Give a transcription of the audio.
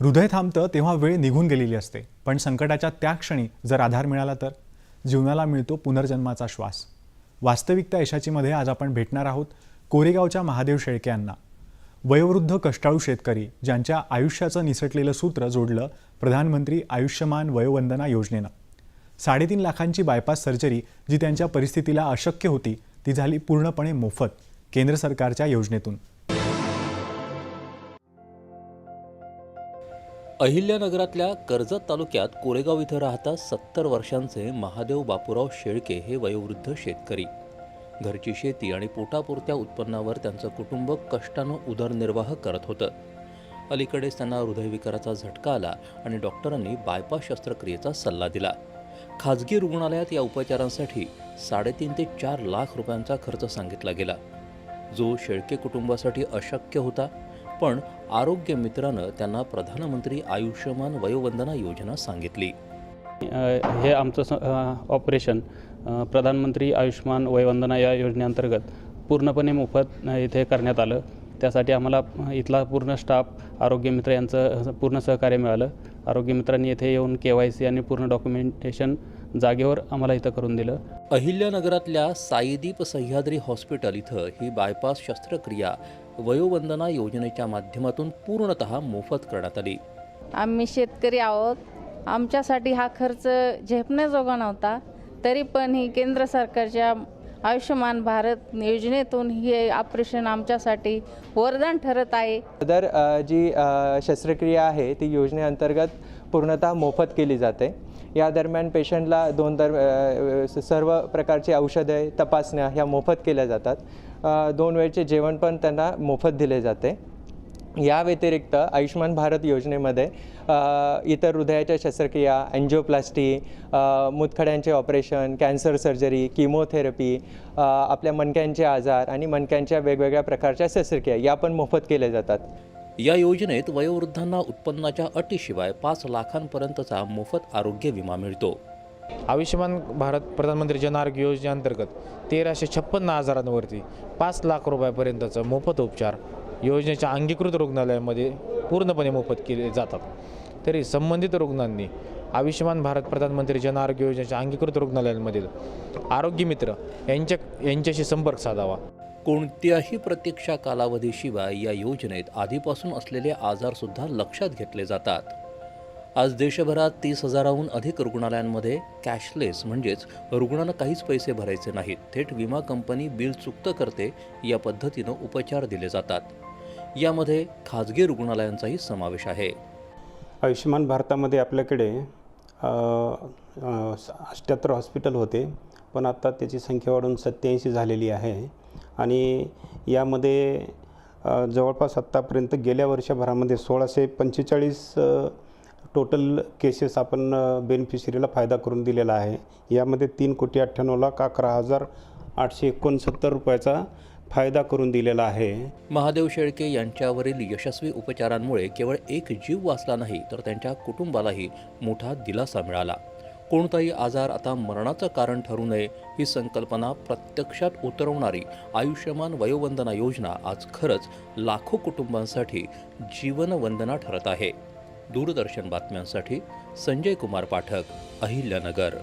हृदय थांबतं तेव्हा वेळ निघून गेलेली असते. पण संकटाच्या त्या क्षणी जर आधार मिळाला तर? जीवनाला मिळतो पुनर्जन्माचा श्वास. वास्तविकता यशाचीमध्ये आज आपण भेटणार आहोत कोरेगावच्या महादेव शेळके यांना. वयोवृद्ध कष्टाळू शेतकरी ज्यांच्या आयुष्याचं निसटलेलं सूत्र जोडलं प्रधानमंत्री आयुष्यमान वयोवंदना योजनेनं. साडेतीन लाखांची बायपास सर्जरी जी त्यांच्या परिस्थितीला अशक्य होती ती झाली पूर्णपणे मोफत केंद्र सरकारच्या योजनेतून. अहिल्यानगरातल्या कर्जत तालुक्यात कोरेगाव इथं राहता सत्तर वर्षांचे महादेव बापूराव शेळके हे वयोवृद्ध शेतकरी. घरची शेती आणि पोटापुरत्या उत्पन्नावर त्यांचं कुटुंब कष्टानं उदरनिर्वाह करत होतं. अलीकडेच त्यांना हृदयविकाराचा झटका आला आणि डॉक्टरांनी बायपास शस्त्रक्रियेचा सल्ला दिला. खाजगी रुग्णालयात या उपचारांसाठी साडेतीन ते चार लाख रुपयांचा खर्च सांगितला गेला. जो शेळके कुटुंबासाठी अशक्य होता पण आरोग्य मित्रानं त्यांना प्रधानमंत्री आयुष्यमान वयोवंदना योजना सांगितली. हे आमचं ऑपरेशन प्रधानमंत्री आयुष्यमान वयवंदना या योजनेअंतर्गत पूर्णपणे मोफत इथे करण्यात आलं. त्यासाठी आम्हाला इथला पूर्ण स्टाफ आरोग्यमित्र यांचं अ, पूर्ण सहकार्य मिळालं. आरोग्यमित्रांनी येथे येऊन के वाय सी आणि पूर्ण डॉक्युमेंटेशन जागेवर आम्हाला इथं करून दिलं. अहिल्यानगरातल्या साईदीप सह्याद्री हॉस्पिटल इथं ही बायपास शस्त्रक्रिया वयोवंदना योजनेच्या माध्यमातून पूर्णतः मोफत करण्यात आली. आम्ही शेतकरी आहोत. आमच्यासाठी हा खर्च झेपण्याजोगा नव्हता. तरी पण ही केंद्र सरकारच्या आयुष्यमान भारत योजनेतून हे ऑपरेशन आमच्यासाठी वरदान ठरत आहे. अदर अ, जी शस्त्रक्रिया आहे ती योजनेअंतर्गत पूर्णतः मोफत केली जाते. या दरम्यान पेशंटला दोन दर सर्व प्रकारची औषधे तपासण्या ह्या मोफत केल्या जातात. दोन वेळचे जेवण पण त्यांना मोफत दिले जाते. या व्यतिरिक्त आयुष्यमान भारत योजनेमध्ये इतर हृदयाच्या शस्त्रक्रिया अँजिओप्लास्टी मुतखड्यांचे ऑपरेशन कॅन्सर सर्जरी किमोथेरपी आपल्या मणक्यांचे आजार आणि मणक्यांच्या वेगवेगळ्या प्रकारच्या शस्त्रक्रिया या पण मोफत केल्या जातात. या योजनेत वयोवृद्धांना उत्पन्नाच्या अटीशिवाय पाच लाखांपर्यंतचा मोफत आरोग्य विमा मिळतो. आयुष्यमान भारत प्रधानमंत्री जन आरोग्य योजनेअंतर्गत तेराशे छप्पन्न आजारांवरती पाच लाख रुपयापर्यंतचा मोफत उपचार योजनेच्या अंगीकृत रुग्णालयामध्ये पूर्णपणे मोफत केले जातात. तरी संबंधित रुग्णांनी आयुष्यमान भारत प्रधानमंत्री जन आरोग्य योजनेच्या अंगीकृत रुग्णालयांमधील आरोग्यमित्र यांच्या यांच्याशी संपर्क साधावा. कोणत्याही प्रतीक्षा कालावधीशिवाय या योजनेत आधीपासून असलेले आजारसुद्धा लक्षात घेतले जातात. आज देशभरात तीस हजाराहून अधिक रुग्णालयांमध्ये कॅशलेस म्हणजेच रुग्णांना काहीच पैसे भरायचे नाहीत. थेट विमा कंपनी बिल चुकतं करते या पद्धतीनं उपचार दिले जातात. यामध्ये खाजगी रुग्णालयांचाही समावेश आहे. आयुष्यमान भारतामध्ये आपल्याकडे अष्ट्याहत्तर हॉस्पिटल होते पण आता त्याची संख्या वाढून सत्याऐंशी झालेली आहे. आणि यामध्ये जवळपास आत्तापर्यंत गेल्या वर्षभरामध्ये सोळाशे पंचेचाळीस टोटल केसेस आपण बेनिफिशरीला फायदा करून दिलेला आहे. यामध्ये तीन कोटी अठ्ठ्याण्णव लाख अकरा हजार आठशे एकोणसत्तर रुपयाचा फायदा करून दिलेला आहे. महादेव शेळके यांच्यावरील यशस्वी उपचारांमुळे केवळ एक जीव वाचला नाही तर त्यांच्या कुटुंबालाही मोठा दिलासा मिळाला. कोणताही आजार आता मरणाचं कारण ठरू नये ही संकल्पना प्रत्यक्षात उतरवणारी आयुष्यमान वयोवंदना योजना आज खरंच लाखो कुटुंबांसाठी जीवनवंदना ठरत आहे. दूरदर्शन बातम्यांसाठी संजय कुमार पाठक अहिल्यानगर.